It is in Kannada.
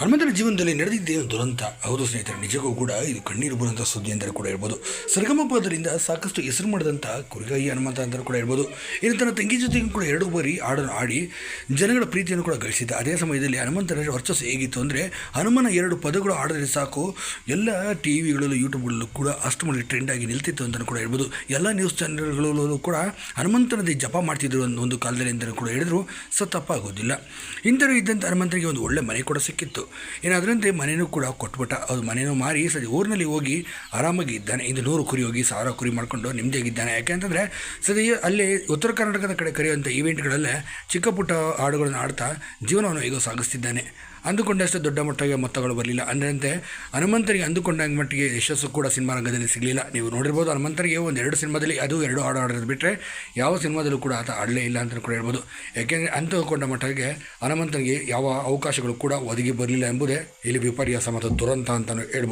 ಹನುಮಂತನ ಜೀವನದಲ್ಲಿ ನಡೆದಿದ್ದೇನು ದುರಂತ? ಹೌದು ಸ್ನೇಹಿತರೆ, ನಿಜಕ್ಕೂ ಕೂಡ ಇದು ಕಣ್ಣೀರು ಬರುವಂಥ ಸುದ್ದಿ ಅಂತಲೂ ಕೂಡ ಹೇಳ್ಬೋದು. ಸರ್ಗಮಪದರಿಂದ ಸಾಕಷ್ಟು ಹೆಸರು ಮಾಡಿದಂಥ ಕುರಿಗಾಯಿ ಹನುಮಂತ ಅಂತಲೂ ಕೂಡ ಹೇಳ್ಬೋದು. ಇನ್ನು ತನ್ನ ತಂಗಿ ಜೊತೆಗೂ ಕೂಡ ಎರಡು ಬಾರಿ ಹಾಡನ್ನು ಆಡಿ ಜನಗಳ ಪ್ರೀತಿಯನ್ನು ಕೂಡ ಗಳಿಸಿದ್ದ. ಅದೇ ಸಮಯದಲ್ಲಿ ಹನುಮಂತನ ವರ್ಚಸ್ಸು ಹೇಗಿತ್ತು ಅಂದರೆ, ಹನುಮನ ಎರಡು ಪದಗಳು ಆಡಿದ್ರೆ ಸಾಕು. ಎಲ್ಲ ಟಿ ವಿಗಳಲ್ಲೂ ಯೂಟ್ಯೂಬ್ಗಳಲ್ಲೂ ಕೂಡ ಅಷ್ಟು ಮಾಡಿ ಟ್ರೆಂಡ್ ಆಗಿ ನಿಲ್ತಿತ್ತು ಅಂತಲೂ ಕೂಡ ಹೇಳ್ಬೋದು. ಎಲ್ಲ ನ್ಯೂಸ್ ಚಾನೆಲ್ಗಳಲ್ಲೂ ಕೂಡ ಹನುಮಂತನದೇ ಜಪ ಮಾಡ್ತಿದ್ರು ಒಂದು ಒಂದು ಕಾಲದಲ್ಲಿ ಅಂತಲೂ ಕೂಡ ಹೇಳಿದ್ರು. ಸೊ ತಪ್ಪಾಗೋದಿಲ್ಲ ಇಂಥರೂ ಇದ್ದಂಥ ಹನುಮಂತನಿಗೆ ಒಂದು ಒಳ್ಳೆ ಮನೆ ಕೂಡ ಸಿಕ್ಕಿತ್ತು. ಇನ್ನು ಏನಾದ್ರಂತೆ ಮನೆಯೂ ಕೂಡ ಕೊಟ್ಬಿಟ್ಟ. ಅದು ಮನೆಯೂ ಮಾರಿ ಸರಿ ಊರಿನಲ್ಲಿ ಹೋಗಿ ಆರಾಮಾಗಿ ಇದ್ದಾನೆ. ಇಂದು ನೂರು ಕುರಿ ಹೋಗಿ ಸಾವಿರ ಕುರಿ ಮಾಡಿಕೊಂಡು ನೆಮ್ಮದಿಯಾಗಿದ್ದಾನೆ. ಯಾಕೆಂತಂದರೆ ಸರಿ, ಅಲ್ಲಿ ಉತ್ತರ ಕರ್ನಾಟಕದ ಕಡೆ ಕರೆಯುವಂಥ ಈವೆಂಟ್ಗಳಲ್ಲೇ ಚಿಕ್ಕ ಪುಟ್ಟ ಹಾಡುಗಳನ್ನು ಆಡ್ತಾ ಜೀವನವನ್ನು ಈಗ ಸಾಗಿಸ್ತಿದ್ದಾನೆ. ಅಂದುಕೊಂಡಷ್ಟು ದೊಡ್ಡ ಮಟ್ಟಿಗೆ ಮೊತ್ತಗಳು ಬರಲಿಲ್ಲ. ಅಂದರಂತೆ ಹನುಮಂತರಿಗೆ ಅಂದುಕೊಂಡ ಮಟ್ಟಿಗೆ ಯಶಸ್ಸು ಕೂಡ ಸಿನಿಮಾ ರಂಗದಲ್ಲಿ ಸಿಗಲಿಲ್ಲ. ನೀವು ನೋಡಿರ್ಬೋದು ಹನುಮಂತರಿಗೆ ಒಂದು ಎರಡು ಸಿನಿಮಾದಲ್ಲಿ ಅದು ಎರಡು ಹಾಡು ಆಡೋದು ಬಿಟ್ಟರೆ ಯಾವ ಸಿನಿಮಾದಲ್ಲೂ ಕೂಡ ಆತ ಆಡಲೇ ಇಲ್ಲ ಅಂತ ಕೂಡ ಹೇಳ್ಬೋದು. ಯಾಕೆಂದರೆ ಅಂತಕೊಂಡ ಮಟ್ಟಿಗೆ ಹನುಮಂತನಿಗೆ ಯಾವ ಅವಕಾಶಗಳು ಕೂಡ ಒದಗಿ ಬರಲಿಲ್ಲ ಎಂಬುದೇ ಇಲ್ಲಿ ವಿಪರ್ಯಾಸ ಮತ್ತು ದುರಂತ ಅಂತಲೂ ಹೇಳ್ಬೋದು.